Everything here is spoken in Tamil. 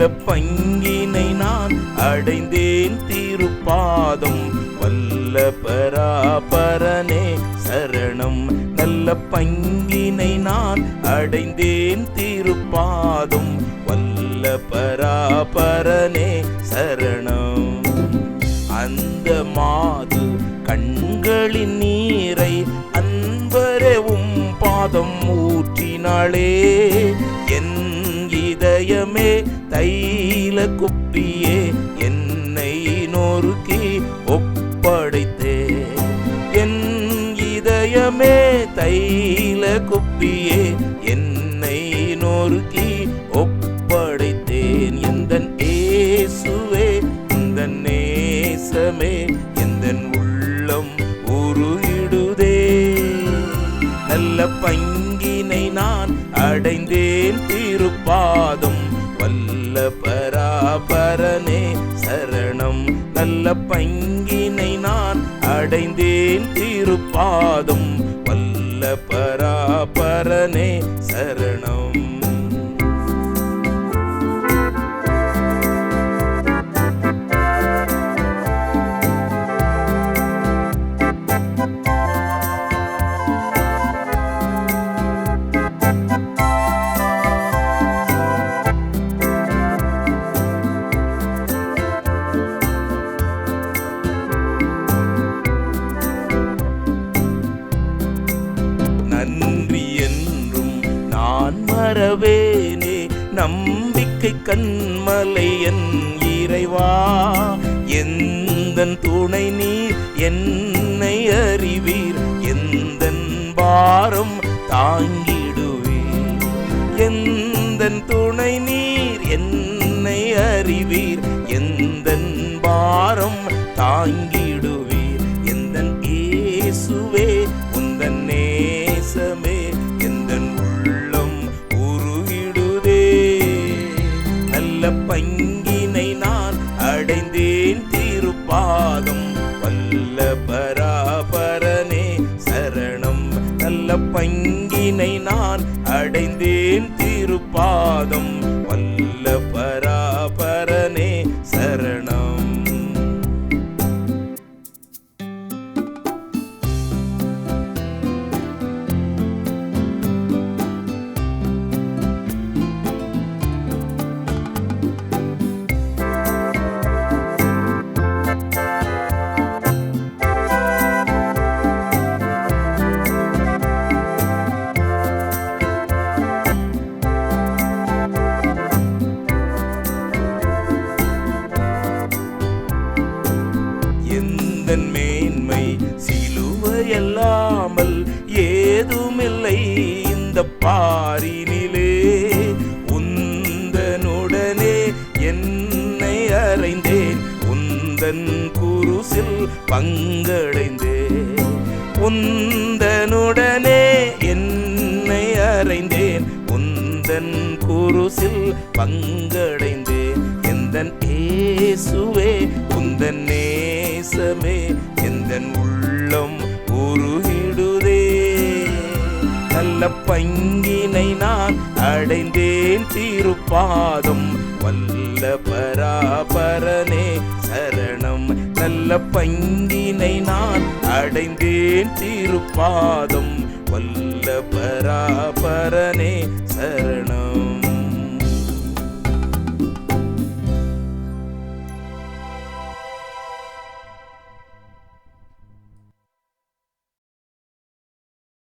நல்ல பங்கினை நான் அடைந்தேன் திருப்பாதம். வல்ல பராபரனே சரணம். நல்ல பங்கினை நான் அடைந்தேன் திருப்பாதம். வல்ல பராபரனே சரணம். அந்த மாது கண்களின் நீரை அன்பரவும் பாதம் ஊற்றினாளே. என் இதயமே தைல குப்பியே என்னை நொறுக்கி ஒப்படைத்தே. என் இதயமே தைல குப்பியே என்னை நொறுக்கி ஒப்படைத்தேன். எந்தன் ஏசுவே இந்த நேசமே எந்தன் உள்ளம் உருகிடுதே. நல்ல பையன் சரணே சரணம். நல்ல பங்கினை நான் அடைந்தேன் திருப்பாதம். வல்ல பராப நான் நம்பிக்கை கண்மலை என் இறைவா. எந்த துணை நீர் என்னை அறிவீர்? எந்த பாரம் தாங்கிடுவீர்? எந்த துணை நீர் என்னை அறிவீர்? எந்த பாரம் தாங்கிடுவீர்? பங்கினை நான் எந்தன் மேன்மை சிலுவையல்லாமல் ஏதுமில்லை இந்த பாரினிலே. உந்தனுடனே என்னை அறைந்தேன். உந்தன் குருசில் பங்கடைந்தேன். உந்தனுடனே என்னை அறைந்தேன். உந்தன் குருசில் பங்கடைந்தேன். எந்தன் ஏசுவே உந்தன் நேசமே எந்தன் உள்ளம் உருகிடுதே. நல்ல பங்கினை நான் அடைந்தேன் திருப்பாதம். வல்ல பராபரனே சரணம். நல்ல பங்கினை நான் அடைந்தேன் திருப்பாதம். வல்ல பராபரனே சரணம்.